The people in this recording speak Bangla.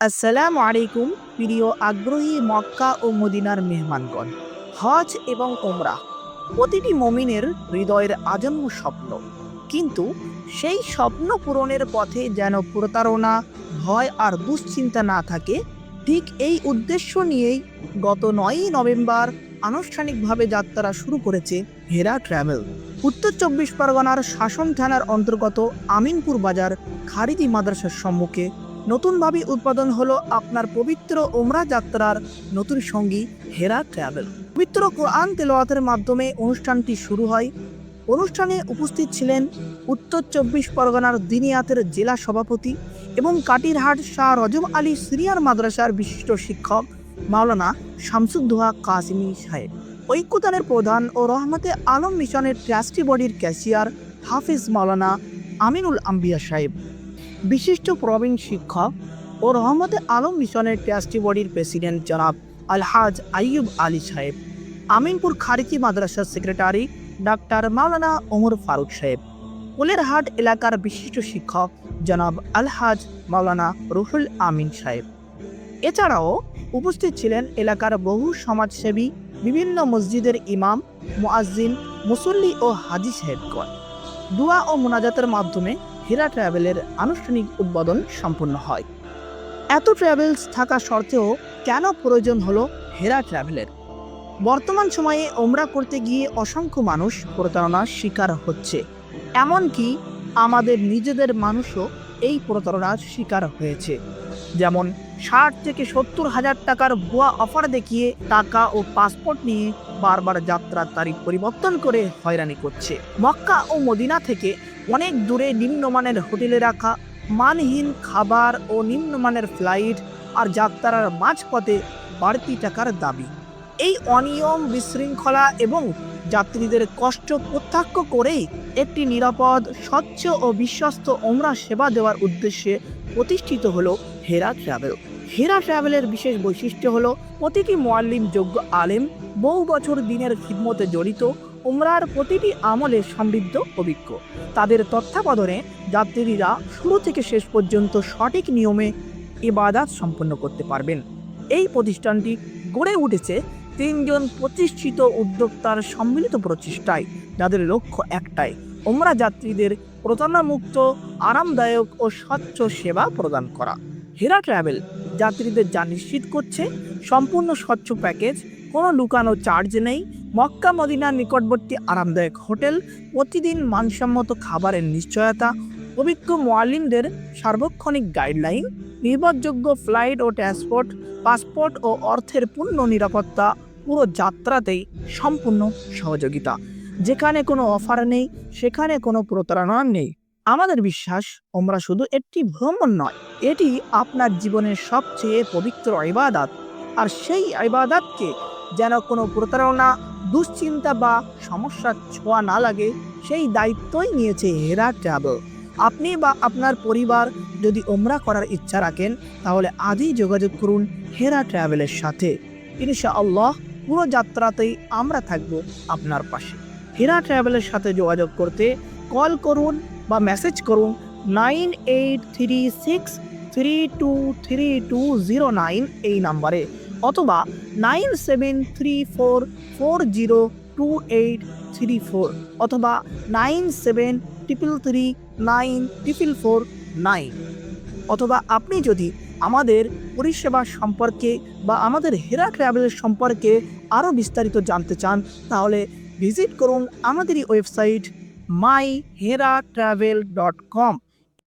আসসালামু আলাইকুম, প্রিয় আগ্রহী মক্কা ও মদিনার মেহমানগণ। হজ এবং ওমরা প্রতিটি মমিনের হৃদয়ের আজন্ম স্বপ্ন। কিন্তু সেই স্বপ্ন পূরণের পথে যেন প্রতারণা, ভয় আর দুশ্চিন্তা না থাকে, ঠিক এই উদ্দেশ্য নিয়েই গত নয়ই নভেম্বর আনুষ্ঠানিকভাবে যাত্রা শুরু করেছে হেরা ট্রাভেল। উত্তর চব্বিশ পরগনার শাসন থানার অন্তর্গত আমিনপুর বাজার খারিদি মাদ্রাসার সম্মুখে নতুনভাবে উৎপাদন হলো আপনার পবিত্র ওমরা যাত্রার নতুন সঙ্গী হেরা ট্রাভেল। পবিত্র কোরআন তেলাওয়াতের মাধ্যমে অনুষ্ঠানটি শুরু হয়। অনুষ্ঠানে উপস্থিত ছিলেন উত্তর চব্বিশ পরগনার দিনিয়াতের জেলা সভাপতি এবং কাটিরহাট শাহ রজব আলী সিরিয়ার মাদ্রাসার বিশিষ্ট শিক্ষক মাওলানা শামসুদ্দোহা কাসিমি সাহেব। ঐক্যতানের প্রধান ও রহমতে আলম মিশনের ট্রাস্টি বডির ক্যাশিয়ার হাফিজ মাওলানা আমিনুল আম্বিয়া সাহেব। বিশিষ্ট প্রবীণ শিক্ষক ও রহমতে আলম মিশনের ট্রাস্টি বডির প্রেসিডেন্ট জনাব আলহাজ আইয়ুব আলী সাহেব, আমিনপুর খারিজি মাদ্রাসার সেক্রেটারি ডাক্তার মাওলানা ওমর ফারুক সাহেব, কুলেরহাট এলাকার বিশিষ্ট শিক্ষক জনাব আলহাজ মাওলানা রুহুল আমিন সাহেব। এছাড়াও উপস্থিত ছিলেন এলাকার বহু সমাজসেবী, বিভিন্ন মসজিদের ইমাম মুআজ্জিন মুসল্লি ও হাজি সাহেবগণ। দোয়া ও মোনাজাতের মাধ্যমে হীরা ট্রাভেলের আনুষ্ঠানিক উদ্বোধন সম্পন্ন হয়। এত ট্রাভেলস থাকা সত্ত্বেও কেন প্রয়োজন হলো হেরা ট্রাভেলের? বর্তমান সময়ে ওমরা করতে গিয়ে অসংখ্য মানুষ প্রতারণার শিকার হচ্ছে। এমনকি আমাদের নিজেদের মানুষও এই প্রতারণার শিকার হয়েছে। যেমন ষাট থেকে সত্তর হাজার টাকার ভুয়া অফার দেখিয়ে টাকা ও পাসপোর্ট নিয়ে বারবার যাত্রার তারিখ পরিবর্তন করে হয়রানি করছে। মক্কা ও মদিনা থেকে অনেক দূরে নিম্নমানের হোটেলে রাখা মানহীন খাবার ও নিম্নমানের ফ্লাইট আর যাত্রার মাঝপথে বাড়তি টাকার দাবি। এই অনিয়ম, বিশৃঙ্খলা এবং যাত্রীদের কষ্ট প্রত্যক্ষ করেই একটি নিরাপদ, স্বচ্ছ ও বিশ্বস্ত ওমরা সেবা দেওয়ার উদ্দেশ্যে প্রতিষ্ঠিত হলো হেরা ট্রাভেল। হেরা ট্রাভেলের বিশেষ বৈশিষ্ট্য হলো প্রতিটি মোয়াল্লিম যোগ্য আলেম বহু বছর দিনের খিদমতে জড়িত উমরার প্রতিটি আমলে সমৃদ্ধ, অভিজ্ঞ। তাদের তত্ত্বাবধানে যাত্রীরা শুরু থেকে শেষ পর্যন্ত সঠিক নিয়মে ইবাদাত সম্পন্ন করতে পারবেন। এই প্রতিষ্ঠানটি গড়ে উঠেছে তিনজন প্রতিষ্ঠিত উদ্যোক্তার সম্মিলিত প্রচেষ্টায়, যাদের লক্ষ্য একটাই ওমরা যাত্রীদের প্রতারণামুক্ত, আরামদায়ক ও স্বচ্ছ সেবা প্রদান করা। হেরা ট্রাভেল যাত্রীদের যা নিশ্চিত করছে, সম্পূর্ণ স্বচ্ছ প্যাকেজ, কোনো লুকানো চার্জ নেই মক্কা মদিনার নিকটবর্তী আরামদায়ক হোটেল, প্রতিদিন মানসম্মত খাবারের নিশ্চয়তা, অভিজ্ঞ মোয়ালিমদের সার্বক্ষণিক গাইডলাইন, নির্ভরযোগ্য ফ্লাইট ও ট্রান্সপোর্ট, পাসপোর্ট ও অর্থের পূর্ণ নিরাপত্তা, পুরো যাত্রাতেই সম্পূর্ণ সহযোগিতা। যেখানে কোনো অফার নেই, সেখানে কোনো প্রতারণা নেই। আমাদের বিশ্বাস, আমরা শুধু একটি ভ্রমণ নয়, এটি আপনার জীবনের সবচেয়ে পবিত্র ইবাদাত। আর সেই ইবাদাতকে যেন কোনো প্রতারণা দুশ্চিন্তা বা সমস্যার ছোঁয়া না লাগে, সেই দায়িত্বই নিয়েছে হেরা ট্রাভেল। আপনি বা আপনার পরিবার যদি ওমরা করার ইচ্ছা রাখেন, তাহলে আজই যোগাযোগ করুন হেরা ট্রাভেলের সাথে। ইনশাআল্লাহ পুরো যাত্রাতেই আমরা থাকব আপনার পাশে। হেরা ট্রাভেলের সাথে যোগাযোগ করতে কল করুন বা মেসেজ করুন nine eight three six three two three two zero nine এই নাম্বারে। অথবা nine seven three four four zero two eight three four অথবা nine seven triple three nine triple four nine. অথবা আপনি যদি আমাদের পরিষেবা সম্পর্কে বা আমাদের হেরা ট্রাভেলের সম্পর্কে আরও বিস্তারিত জানতে চান, তাহলে ভিজিট করুন আমাদেরই website my Hera travel dot com.